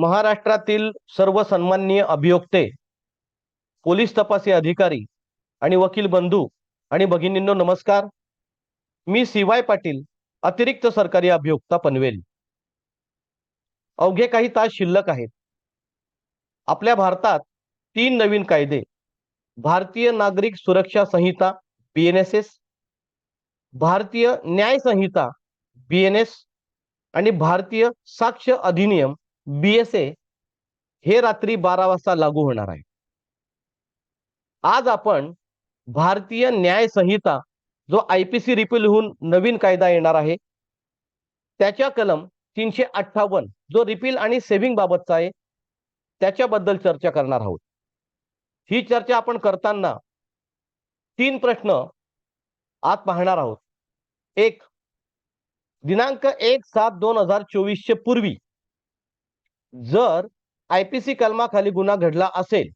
महाराष्ट्रातील सर्व सन्माननीय अभियोक्ते पोलीस तपासी अधिकारी आणि वकील बंधू आणि भगिनींनो नमस्कार. मी सी वाय पाटील अतिरिक्त सरकारी अभियोक्ता पनवेल. अवघे काही तास शिल्लक आहेत. आपल्या भारतात तीन नवीन कायदे भारतीय नागरिक सुरक्षा संहिता बीएनएसएस भारतीय न्याय संहिता बीएनएस आणि भारतीय साक्ष अधिनियम बीएसए हे रात्री बारा वाजता लागू होणार आहे. आज आपण भारतीय न्याय संहिता जो आय पी सी रिपील होऊन नवीन कायदा येणार आहे त्याच्या कलम तीनशे अठ्ठावन्न जो रिपील आणि सेव्हिंग बाबतचा आहे त्याच्याबद्दल चर्चा करणार आहोत. ही चर्चा आपण करताना तीन प्रश्न आत पाहणार आहोत. एक दिनांक एक सात दोन हजार चोवीसचे पूर्वी जर आय पी सी कलमाखाली गुन्हा घडला असेल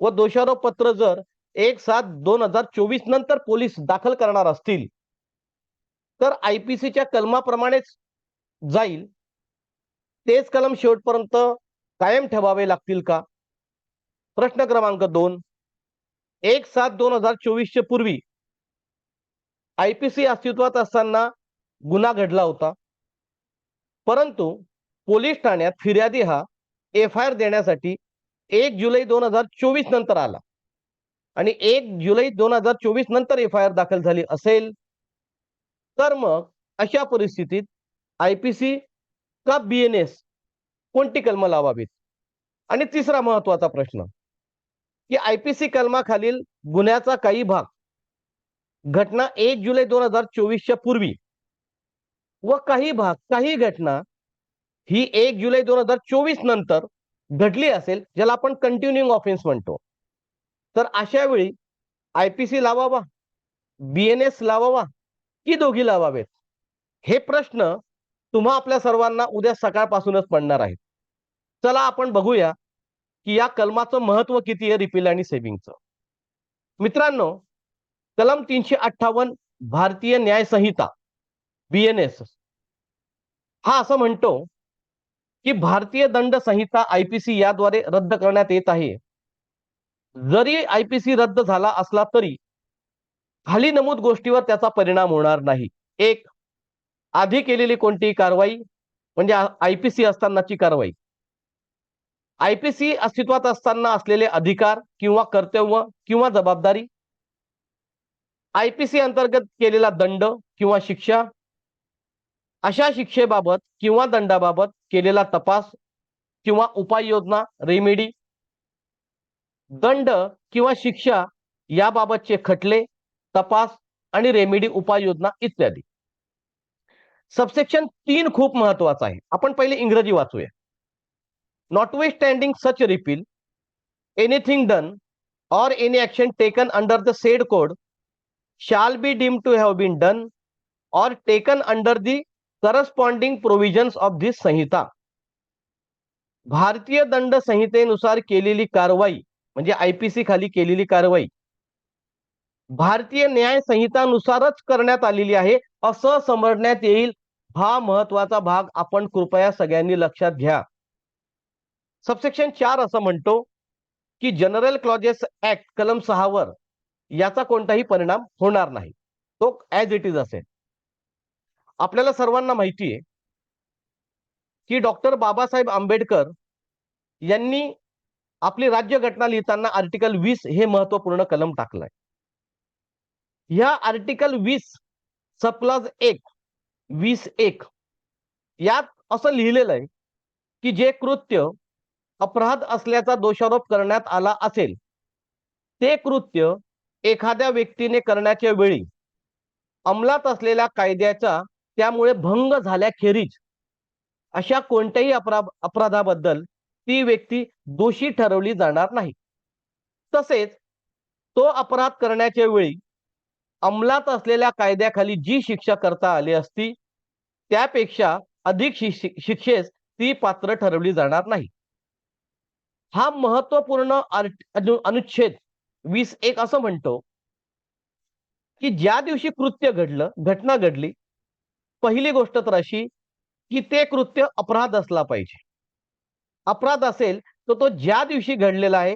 व दोषारोप पत्र जर एक सात दोन हजार चोवीस नंतर पोलीस दाखल करणार असतील तर आय पी सीच्या कलमाप्रमाणेच जाईल. तेच कलम शेवटपर्यंत कायम ठेवावे लागतील का? प्रश्न क्रमांक दोन. एक सात दोन हजार चोवीसच्या पूर्वी आय पी सी अस्तित्वात असताना गुन्हा घडला होता. परंतु पोलीस ठाण्यात फिर्यादी हा एफ आय आर देण्यासाठी एक जुलै दोन हजार चोवीस नंतर आला. आणि एक जुलै दोन हजार चोवीस नंतर एफ आय आर दाखल झाली असेल तर मग अशा परिस्थितीत आय पी सी का बी एन एस कोणती कलमं लावावीत? आणि तिसरा महत्त्वाचा प्रश्न की आय पी सी कलमाखालील गुन्ह्याचा काही भाग घटना एक जुलै दोन हजार चोवीसच्या पूर्वी व काही भाग काही घटना ही एक जुलै दोन हजार चोवीस नंतर घडली असेल ज्याला आपण कंटिन्युइंग ऑफेन्स म्हणतो. तर अशा वेळी आय पी सी लावावा बी एन एस लावावा की दोघी लावावेत? हे प्रश्न तुम्हा आपल्या सर्वांना उद्या सकाळपासूनच पडणार आहेत. चला आपण बघूया की या कलमाचं महत्त्व किती आहे रिपील आणि सेव्हिंगचं मित्रांनो कलम तीनशे अठ्ठावन्न भारतीय न्याय संहिता बीएनएस हा असं म्हणतो की भारतीय दंड संहिता आयपीसी याद्वारे रद्द करण्यात येत आहे. जरी आयपीसी रद्द झाला असला तरी खाली नमूद गोष्टीवर त्याचा परिणाम होणार नाही. एक आधी केलेली कोणतीही कारवाई म्हणजे आयपीसी असतानाची कारवाई. आयपीसी अस्तित्वात असताना असलेले अधिकार किंवा कर्तव्य किंवा जबाबदारी. आयपीसी अंतर्गत केलेला दंड किंवा शिक्षा अशा शिक्षेबाबत किंवा दंडाबाबत केलेला तपास किंवा उपाययोजना रेमेडी दंड किंवा शिक्षा याबाबतचे खटले तपास आणि रेमेडी उपाययोजना इत्यादी. सबसेक्शन तीन खूप महत्त्वाचा आहे. आपण पहिले इंग्रजी वाचूया. Notwithstanding such repeal anything done or any action taken under the said code shall be deemed to have been done or taken under the corresponding provisions of this संहिता. भारतीय दंड संहितेनुसार केलेली कारवाई म्हणजे आयपीसी खाली केलेली कारवाई भारतीय न्याय संहितानुसारच करण्यात आलेली आहे असं समजण्यात येईल हा महत्त्वाचा भाग आपण कृपया सगळ्यांनी लक्षात घ्या. सबसेक्शन चार असं म्हणतो की जनरल क्लॉजेस ऍक्ट कलम सहावर याचा कोणताही परिणाम होणार नाही. तो ऍज इट इज असेल. आपल्याला सर्वांना माहिती आहे की डॉक्टर बाबासाहेब आंबेडकर यांनी आपली राज्यघटना लिहिताना आर्टिकल वीस हे महत्त्वपूर्ण कलम टाकलंय. ह्या आर्टिकल वीस सप्लाज एक वीस एक यात असं लिहिलेलं आहे की जे कृत्य अपराध असल्याचा दोषारोप करण्यात आला असेल ते कृत्य एखाद्या व्यक्तीने करण्याच्या वेळी अंमलात असलेल्या कायद्याचा त्यामुळे भंग झाल्याखेरीज अशा कोणत्याही अपरा अपराधाबद्दल ती व्यक्ती दोषी ठरवली जाणार नाही. तसेच तो अपराध करण्याच्या वेळी अंमलात असलेल्या कायद्याखाली जी शिक्षा करता आली असती त्यापेक्षा अधिक शिक्षेस ती पात्र ठरवली जाणार नाही. हा महत्त्वपूर्ण अनुच्छेद वीस एक असं म्हणतो की ज्या दिवशी कृत्य घडलं घटना घडली पहिली गोष्ट तर अशी की ते कृत्य अपराध असला पाहिजे. अपराध असेल तर तो ज्या दिवशी घडलेला आहे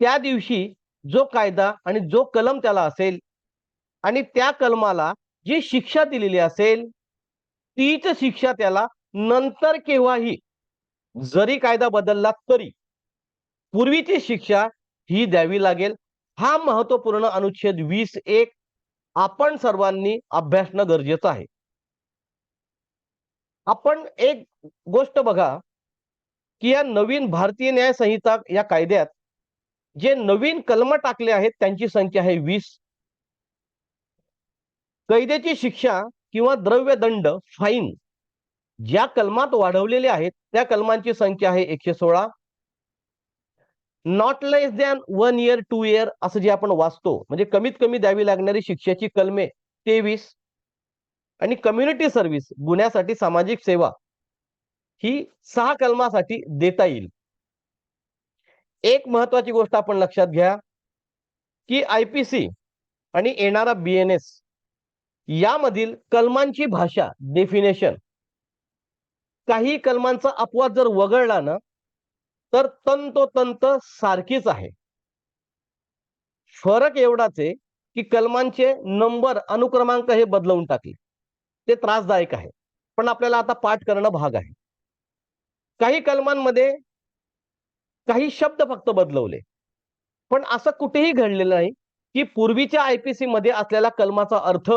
त्या दिवशी जो कायदा आणि जो कलम त्याला असेल आणि त्या कलमाला जी शिक्षा दिलेली असेल तीच शिक्षा त्याला नंतर केव्हाही जरी कायदा बदलला तरी पूर्वीची शिक्षा ही द्यावी लागेल. हा महत्त्वपूर्ण अनुच्छेद वीस एक आपण सर्वांनी अभ्यासणं गरजेचं आहे. आपण एक गोष्ट बघा की या नवीन भारतीय न्याय संहिता या कायद्यात जे नवीन कलम टाकले आहेत त्यांची संख्या आहे वीस. कैद्याची शिक्षा किंवा द्रव्य दंड फाईन ज्या कलमात वाढवलेले आहेत त्या कलमांची संख्या आहे एकशे सोळा. Not less than one year two year असं जे आपण वाचतो म्हणजे कमीत कमी द्यावी लागणारी शिक्षेची कलमे तेवीस. आणि कम्युनिटी सर्व्हिस गुन्ह्यासाठी सामाजिक सेवा ही सहा कलमासाठी देता येईल. एक महत्वाची गोष्ट आपण लक्षात घ्या की आय पी सी आणि येणारा बीएनएस यामधील कलमांची भाषा डेफिनेशन काही कलमांचा अपवाद जर वगळला ना तर तंतोतंत सारखीच आहे. फरक एवढाच आहे की कलमांचे नंबर अनुक्रमांक हे बदलवून टाकले. ते त्रासदायक आहे. पण आपल्याला आता पाठ करणं भाग आहे. काही कलमांमध्ये काही शब्द फक्त बदलवले. पण असं कुठेही घडलेलं नाही की पूर्वीच्या आयपीसी मध्ये असलेला कलमाचा अर्थ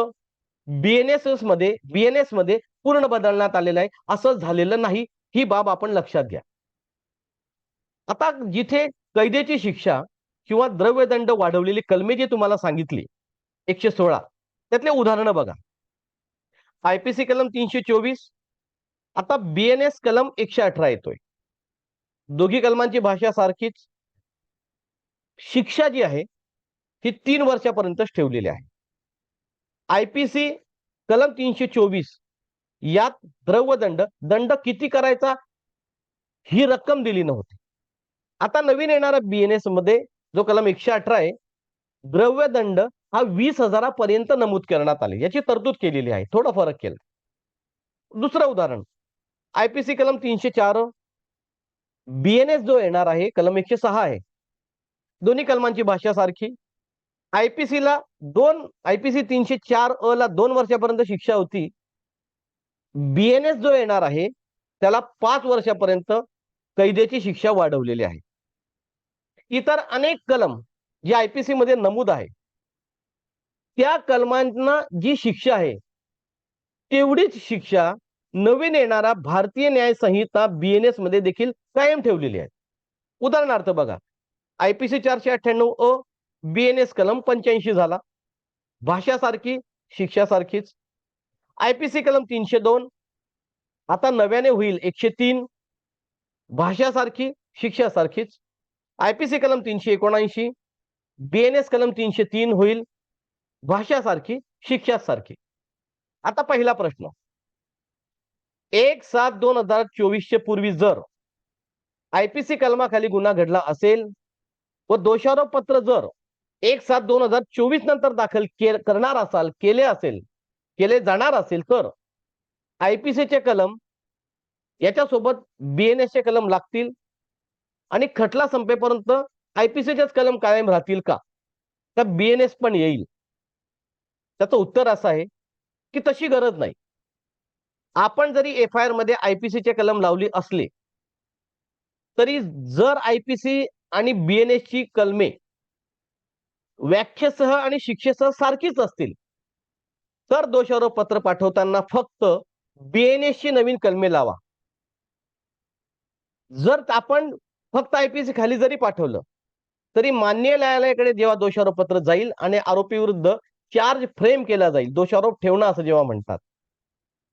बीएनएसमध्ये बीएनएसमध्ये पूर्ण बदलण्यात आलेला आहे. असं झालेलं नाही. ही बाब आपण लक्षात घ्या. आता जिथे कैदेची शिक्षा किंवा द्रव्यदंड वाढवलेली कलमे जी तुम्हाला सांगितली एकशे सोळा त्यातले उदाहरणं बघा. आयपीसी कलम तीनशे चोवीस आता बीएनएस कलम एकशे अठरा येतोय. दोघी कलमांची भाषा सारखीच. शिक्षा जी आहे ही तीन वर्षापर्यंतच ठेवलेली आहे. आयपीसी कलम तीनशे चोवीस यात द्रव्यदंड दंड किती करायचा ही रक्कम दिली नव्हती. आता नवीन येणारा बीएनएसमध्ये जो कलम एकशे अठरा आहे द्रव्यदंड हा वीस हजारापर्यंत नमूद करण्यात आले. याची तरतूद केलेली आहे. थोडा फरक केला. दुसरं उदाहरण. आयपीसी कलम तीनशे चार बीएनएस जो येणार आहे कलम एकशे सहा आहे. दोन्ही कलमांची भाषा सारखी. आयपीसी ला दोन आयपीसी तीनशे चार अ ला दोन वर्षापर्यंत शिक्षा होती. बीएनएस जो येणार आहे त्याला पाच वर्षापर्यंत कैद्याची शिक्षा वाढवलेली आहे. इतर अनेक कलम जे आयपीसी मध्ये नमूद आहे. त्या कलमांना जी शिक्षा आहे तेवढीच शिक्षा नवीन येणारा भारतीय न्याय संहिता बीएनएसमध्ये देखील कायम ठेवलेली आहे. उदाहरणार्थ बघा आयपीसी चारशे अठ्ठ्याण्णव अ बीएनएस कलम पंच्याऐंशी झाला. भाषासारखी शिक्षासारखीच. शिक्षा सारखीच आयपीसी कलम तीनशे दोन आता नव्याने होईल एकशे तीन. भाषासारखी शिक्षासारखीच. शिक्षा सारखीच आयपीसी कलम तीनशे एकोणऐंशी बीएनएस कलम तीनशे तीन होईल. भाषा सारखी शिक्षा सारखी आता पहिला प्रश्न. एक सात दोन हजार चोवीसच्या पूर्वी जर आयपीसी कलमाखाली गुन्हा घडला असेल व दोषारोप पत्र जर एक सात दोन हजार चोवीस नंतर दाखल के करणार असाल केले असेल केले जाणार असेल तर आयपीसीचे कलम याच्यासोबत बीएनएसचे कलम लागतील आणि खटला संपेपर्यंत आयपीसीचेच कलम कायम राहतील का? तर बीएनएस पण येईल. त्याचं उत्तर असं आहे की तशी गरज नाही. आपण जरी एफ आय आरमध्ये आयपीसीचे कलम लावली असले तरी जर आयपीसी आणि बीएनएस ची कलमे व्याख्येसह आणि शिक्षेसह सारखीच असतील तर दोषारोप पत्र पाठवताना फक्त बीएनएस ची नवीन कलमे लावा. जर आपण फक्त आयपीसी खाली जरी पाठवलं तरी मान्य न्यायालयाकडे जेव्हा दोषारोप पत्र जाईल आणि आरोपी विरुद्ध चार्ज फ्रेम केला जाईल. दोषारोप ठेवणं असं जेव्हा म्हणतात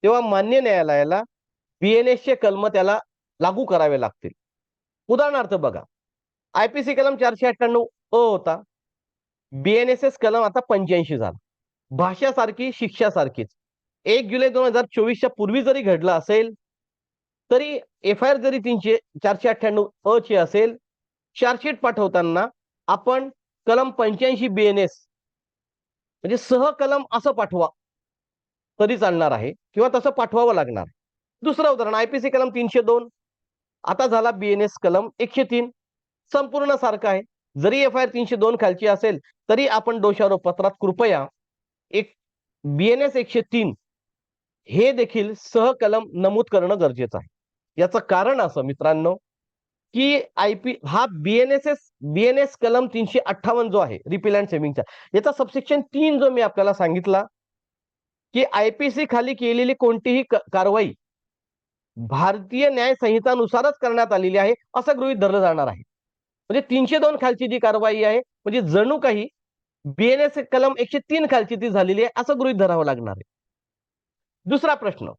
तेव्हा मान्य न्यायालयाला बीएनएसचे कलम त्याला लागू करावे लागतील. उदाहरणार्थ बघा आयपीसी कलम चारशे अठ्ठ्याण्णव अ होता. बीएनएसएस कलम आता पंच्याऐंशी झाला. भाषा सारखी शिक्षा सारखीच. एक जुलै दोन हजार चोवीसच्या पूर्वी जरी घडला असेल तरी एफ आय आर जरी तीनशे चारशे अठ्ठ्याण्णव अ ची असेल चार्जशीट पाठवताना आपण कलम पंच्याऐंशी बीएनएस म्हणजे सहकलम असं पाठवा. तरी चालणार आहे? किंवा तसं पाठवावं लागणार. दुसरं उदाहरण आयपीसी कलम तीनशे दोन. आता झाला बीएनएस कलम एकशे तीन. संपूर्ण सारखं आहे. जरी एफ आय आर तीनशे दोन खालची असेल तरी आपण दोषारोप पत्रात कृपया एक बीएनएस एकशे तीन हे देखील सहकलम नमूद करणं गरजेचं आहे. याचं कारण असं मित्रांनो की आयपी हा बीएनएसएस बीएनएस कलम तीनशे अठ्ठावन्न जो आहे रिपील अँड सेव्हिंगचा याचा सबसेक्शन तीन जो मी आपल्याला सांगितला की आयपीसी खाली केलेली कोणतीही कारवाई भारतीय न्याय संहितानुसारच करण्यात आलेली आहे असं गृहीत धरलं जाणार आहे. म्हणजे तीनशे दोन खालची जी कारवाई आहे म्हणजे जणू काही बीएनएस कलम एकशे तीन खालची ती झालेली आहे असं गृहीत धरावं लागणार आहे. दुसरा प्रश्न.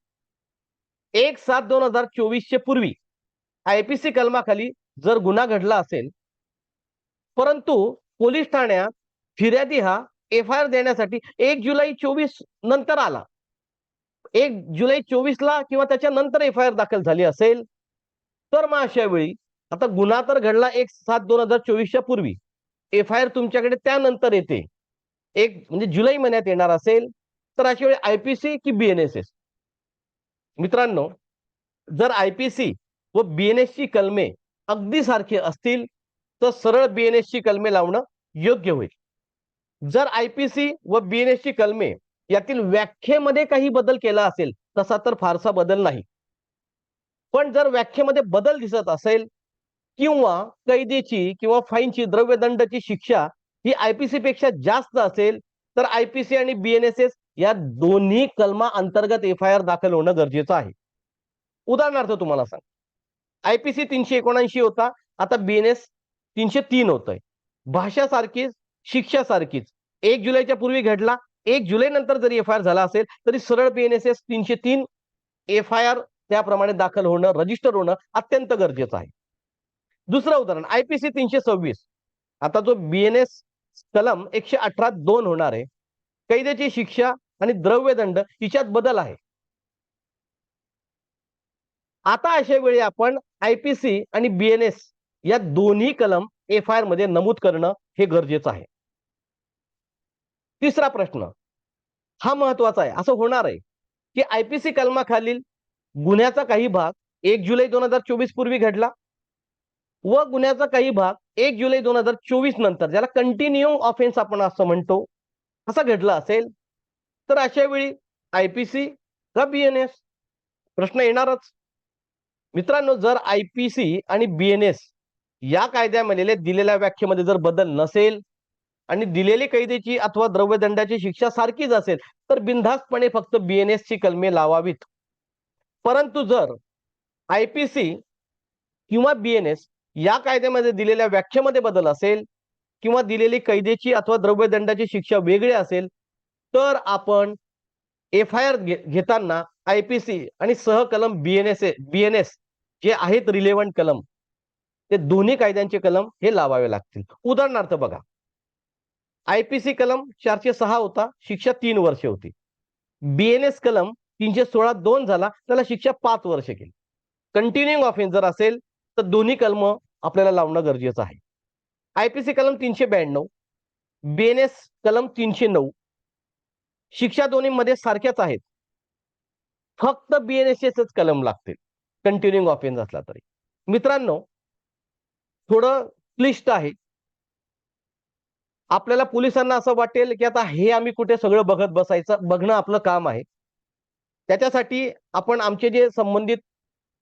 एक सात दोन हजार चोवीसच्या पूर्वी आयपीसी कलमाखाली जर गुन्हा घडला असेल परंतु पोलीस ठाण्यात फिर्यादी हा एफ आय आर देण्यासाठी एक जुलै चोवीस नंतर आला. एक जुलै चोवीस ला किंवा त्याच्या नंतर एफ आय आर दाखल झाली असेल तर मग अशा वेळी आता गुन्हा तर घडला एक सात दोन हजार चोवीसच्या पूर्वी. एफ आय आर तुमच्याकडे त्यानंतर येते. एक म्हणजे जुलै महिन्यात येणार असेल तर अशा वेळी आयपीसी की बीएनएसएस मित्रांनो जर आयपीसी व बीएनएस ची कलमे अगदी सारखी असतील तर सरळ बीएनएसची कलमे लावणं योग्य होईल. जर आयपीसी व बीएनएसची कलमे यातील व्याख्येमध्ये काही बदल केला असेल तसा तर फारसा बदल नाही. पण जर व्याख्येमध्ये बदल दिसत असेल किंवा कैदेची किंवा फाईनची द्रव्यदंडची शिक्षा ही आयपीसी पेक्षा जास्त असेल तर आयपीसी आणि बीएनएसएस या दोन्ही कलमा अंतर्गत एफ आय आर दाखल होणं गरजेचं आहे. उदाहरणार्थ तुम्हाला सांग आयपीसी तीनशे एकोणऐंशी होता. आता बीएनएस तीनशे तीन होत आहे भाषा सारखीच शिक्षा सारखीच. एक जुलैच्या पूर्वी घडला. एक जुलै नंतर जरी एफ आय आर झाला असेल तरी सरळ बीएनएसएस तीनशे तीन एफ आय आर त्याप्रमाणे दाखल होणं रजिस्टर होणं अत्यंत गरजेचं आहे. दुसरं उदाहरण आयपीसी तीनशे सव्वीस. आता जो बीएनएस कलम एकशे अठरा दोन होणार आहे कैद्याची शिक्षा आणि द्रव्यदंड हिच्यात बदल आहे. आता अशा वेळी आपण आयपीसी आणि बीएनएस या दोन्ही कलम एफ आय आरमध्ये नमूद करणं हे गरजेचं आहे. तिसरा प्रश्न हा महत्त्वाचा आहे असं होणार आहे की आयपीसी कलमाखालील गुन्ह्याचा काही भाग एक जुलै दोन हजार चोवीस पूर्वी घडला व गुन्ह्याचा काही भाग एक जुलै दोन हजार चोवीस नंतर ज्याला कंटिन्युइंग ऑफेन्स आपण असं म्हणतो असं घडला असेल. तर अशा वेळी आयपीसी का बीएनएस प्रश्न येणारच. मित्रांनो जर आयपीसी आणि बीएनएस या कायद्यामध्ये दिलेल्या व्याख्येमध्ये जर बदल नसेल आणि दिलेली कैदेची अथवा द्रव्यदंडाची शिक्षा सारखीच असेल तर बिनधास्तपणे फक्त बीएनएस ची कलमे लावावीत. परंतु जर आयपीसी किंवा बीएनएस या कायद्यामध्ये दिलेल्या व्याख्येमध्ये बदल असेल किंवा दिलेली कैदेची अथवा द्रव्यदंडाची शिक्षा वेगळी असेल तर आपण एफ आय आर घेताना आयपीसी आणि सहकलम बीएनएस बीएनएस जे आहेत रिलेव्हंट कलम ते दोन्ही कायद्यांचे कलम हे लावावे लागतील. उदाहरणार्थ बघा. आयपीसी कलम चारशे सहा होता शिक्षा तीन वर्षे होती. बीएनएस कलम तीनशे सोळा दोन झाला त्याला शिक्षा पाच वर्ष केली. कंटिन्युइंग ऑफेन्स जर असेल तर दोन्ही कलम आपल्याला लावणं गरजेचं आहे. आयपीसी कलम तीनशे ब्याण्णव बीएनएस कलम तीनशे नऊ शिक्षा दोन्हीमध्ये सारख्याच आहेत. फक्त बीएनएसएच कलम लागतील. कंटिन्युइंग ऑफेन्स असला तरी. मित्रांनो थोडं क्लिष्ट आहे. आपल्याला पोलिसांना असं वाटेल की आता हे आम्ही कुठे सगळं बघत बसायचं बघणं आपलं काम आहे. त्याच्यासाठी आपण आमचे जे संबंधित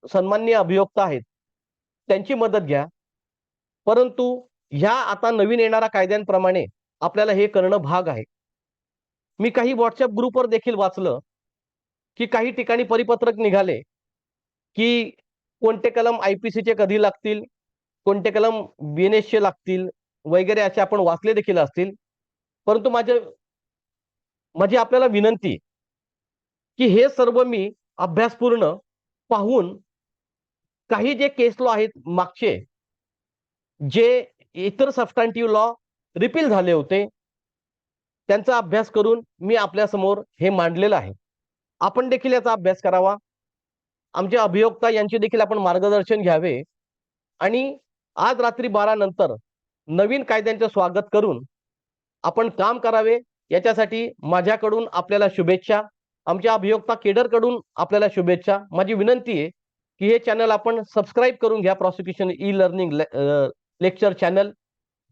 सन्मान्य अभियोक्ता आहेत त्यांची मदत घ्या. परंतु ह्या आता नवीन येणाऱ्या कायद्यांप्रमाणे आपल्याला हे करणं भाग आहे. मी काही व्हॉट्सअप ग्रुपवर देखील वाचलं की काही ठिकाणी परिपत्रक निघाले की कोणते कलम आयपीसीचे कधी लागतील कोणते कलम बीएनएसचे लागतील वगैरे असे आपण वाचले देखील असतील. परंतु माझ्या माझी आपल्याला विनंती की हे सर्व मी अभ्यासपूर्ण पाहून काही जे केस लॉ आहेत मागचे जे इतर सबस्टँटिव्ह लॉ रिपील झाले होते त्यांचा अभ्यास करून मी आपल्यासमोर हे मांडलेलं आहे. आपण देखील याचा अभ्यास करावा. आमचे अभियोक्ता यांचे देखील आपण मार्गदर्शन घ्यावे. आणि आज रात्री बारा नंतर नवीन कायद्यांचे स्वागत करून आपण काम करावे याच्यासाठी माझ्याकडून आपल्याला शुभेच्छा. आमच्या अभियोक्ता केडरकडून आपल्याला शुभेच्छा. माझी विनंती आहे की हे चॅनल आपण सबस्क्राईब करून घ्या prosecution e learning lecture channel.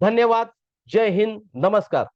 धन्यवाद. जय हिंद. नमस्कार.